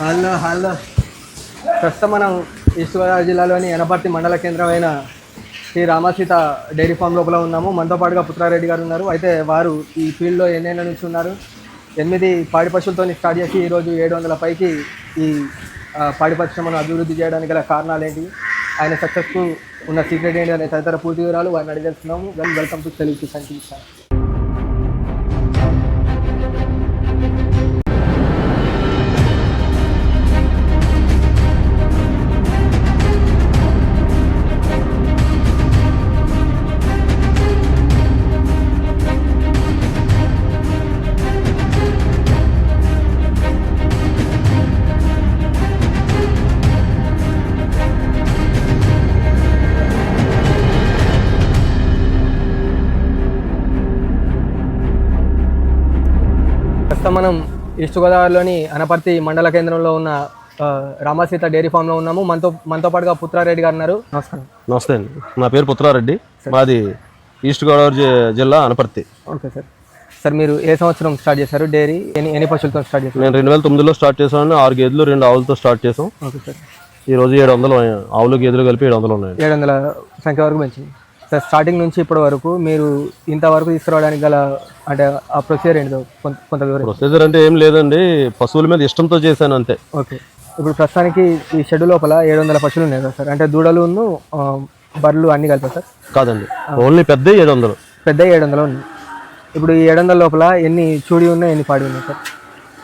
Hello hello. ప్రస్తుతం మనం east Godavari జిల్లాలోని ఎనపర్తి మండల కేంద్రమైన శ్రీ రామసీత డైరీ ఫామ్ లోపల ఉన్నాము. మనతో పాటుగా పుత్రారెడ్డి గారు ఉన్నారు. అయితే వారు ఈ ఫీల్డ్లో ఎన్నేళ్ళ నుంచి ఉన్నారు? ఎనిమిది పాడి పశువులతో స్టార్ట్ చేసి ఈరోజు ఏడు వందల పైకి ఈ పాడి పరిశ్రమను అభివృద్ధి చేయడానికి గల కారణాలు ఏంటి ఆయన సక్సెస్కు ఉన్న సీక్రెట్ ఏంటి అనే తదితర పూర్తి వివరాలు వారిని అడిగేస్తున్నాము. Well welcome to Telugu Kisan ప్రస్తుతం మనం ఈస్ట్ గోదావరిలోని అనపర్తి మండల కేంద్రంలో ఉన్న రామసీత డైరీ ఫామ్లో ఉన్నాము. మనతో మనతో పాటుగా పుత్రారెడ్డి గారు ఉన్నారు. నమస్కారం. నమస్తే అండి. నా పేరు పుత్రారెడ్డి. మాది ఈస్ట్ గోదావరి జిల్లా అనపర్తి. Okay sir. సార్ మీరు ఏ సంవత్సరం స్టార్ట్ చేశారు? డైరీ ఎన్ని ఎన్ని పశువులతో స్టార్ట్ చేశారు? నేను రెండు వేల తొమ్మిదిలో స్టార్ట్ చేశాను ఆరు గేదెలు రెండు ఆవులతో స్టార్ట్ చేసాం ఓకే సార్. ఈ రోజు ఏడు వందలు ఆవులు గేదెలు కలిపి ఏడు వందలు ఉన్నాయండి ఏడు వందల సంఖ్య వరకు పెంచింది. సార్ స్టార్టింగ్ నుంచి ఇప్పటి వరకు మీరు ఇంతవరకు తీసుకురావడానికి గల అంటే ఆ ప్రొసీజర్ ఏంటిదో కొంత వివరం ప్రొసీజర్ అంటే ఏం లేదండి. పశువుల మీద ఇష్టంతో చేశాను అంతే. ఓకే. ఇప్పుడు ప్రస్తుతానికి ఈ షెడ్ లోపల ఏడు వందల పశువులు ఉన్నాయి కదా సార్. అంటే దూడలు బర్రెలు అన్నీ కలిపా సార్? కాదండి. ఓన్లీ పెద్ద ఏడు వందలు పెద్ద ఏడు వందలు ఉంది ఇప్పుడు ఈ ఏడు వందల లోపల ఎన్ని చూడి ఉన్నాయి ఎన్ని పాడి ఉన్నాయి సార్?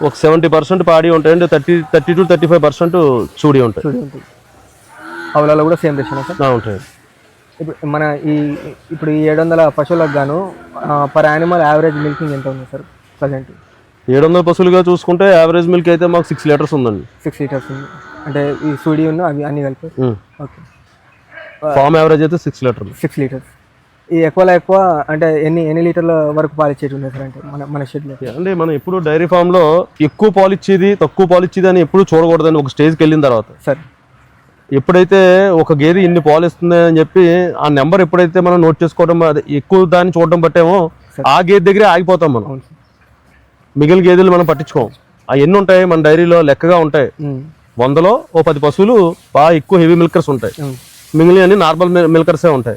ఒక సెవెంటీ పర్సెంట్ పాడి ఉంటాయండి. Thirty thirty to thirty five percent చూడి ఉంటాయి. చూడి ఉంటుంది అవులలో కూడా సేమ్ రేషన్ సార్? ఆ, ఉంటాయండి. ఇప్పుడు మన ఈ ఇప్పుడు ఈ ఏడు వందల పశువులకు గాను పర్ యానిమల్ యావరేజ్ మిల్కింగ్ ఎంత ఉంది సార్ ప్రజెంట్ ఏడు వందల పశువులుగా చూసుకుంటే యావరేజ్ మిల్క్ అయితే మాకు సిక్స్ లీటర్స్ ఉందండి. సిక్స్ లీటర్స్ ఉంది. అంటే ఈ సూడి ఉన్న అవి అన్ని కలిపి? ఓకే. ఫామ్ యావరేజ్ అయితే సిక్స్ లీటర్లు సిక్స్ లీటర్స్ ఈ ఎక్కువలో ఎక్కువ అంటే ఎన్ని ఎన్ని లీటర్ల వరకు పాలిచ్చేటి ఉన్నాయి సార్ అంటే మన మన షెడ్లో అంటే మనం ఎప్పుడు డైరీ ఫామ్లో ఎక్కువ పాలు ఇచ్చేది తక్కువ పాలు ఇచ్చేది అని ఎప్పుడు చూడకూడదని ఒక స్టేజ్కి వెళ్ళిన తర్వాత. సార్. ఎప్పుడైతే ఒక గేదె ఇన్ని పాలు ఇస్తుంది అని చెప్పి ఆ నెంబర్ ఎప్పుడైతే మనం నోట్ చేసుకోవడం అదే ఎక్కువ దాన్ని చూడడం బట్టేమో ఆ గేదె దగ్గరే ఆగిపోతాం మనం. మిగిలిన గేదెలు మనం పట్టించుకోం. ఆ ఎన్ని ఉంటాయి మన డైరీలో లెక్కగా ఉంటాయి. వందలో ఓ పది పశువులు బాగా ఎక్కువ హెవీ మిల్కర్స్ ఉంటాయి. మిగిలిన అన్ని నార్మల్ మిల్కర్సే ఉంటాయి.